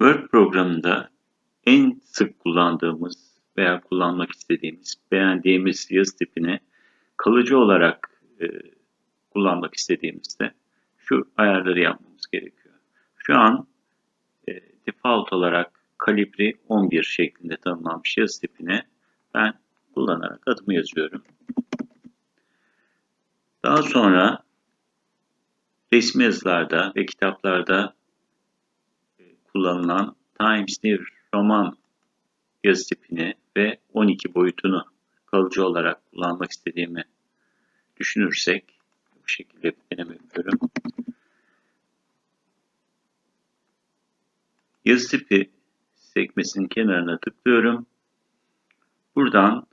Word programında en sık kullandığımız veya kullanmak istediğimiz, beğendiğimiz yazı tipini kalıcı olarak e, kullanmak istediğimizde şu ayarları yapmamız gerekiyor. Şu an e, default olarak kalibri 11 şeklinde tanımlanmış yazı tipini ben kullanarak adımı yazıyorum. Daha sonra resmi yazılarda ve kitaplarda kullanılan Times New Roman yazı tipini ve 12 boyutunu kalıcı olarak kullanmak istediğimi düşünürsek bu şekilde bir deneme yapıyorum. Yazı tipi sekmesinin kenarına tıklıyorum. Buradan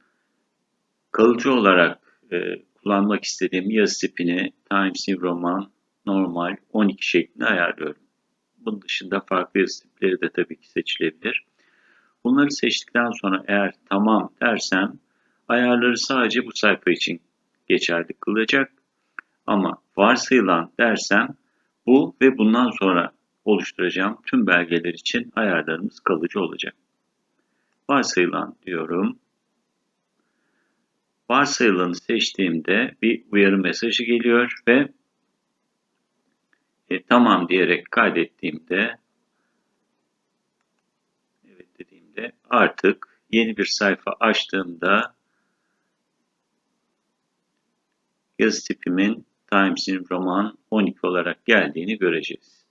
kalıcı olarak e, kullanmak istediğim yazı tipini Times New Roman normal 12 şeklinde ayarlıyorum. Bunun dışında farklı yazı tipleri de tabii ki seçilebilir. Bunları seçtikten sonra eğer tamam dersem ayarları sadece bu sayfa için geçerli kılacak. Ama varsayılan dersem bu ve bundan sonra oluşturacağım tüm belgeler için ayarlarımız kalıcı olacak. Varsayılan diyorum. Varsayılanı seçtiğimde bir uyarı mesajı geliyor ve e, tamam diyerek kaydettiğimde evet dediğimde artık yeni bir sayfa açtığımda yazı tipimin Times New Roman 12 olarak geldiğini göreceğiz.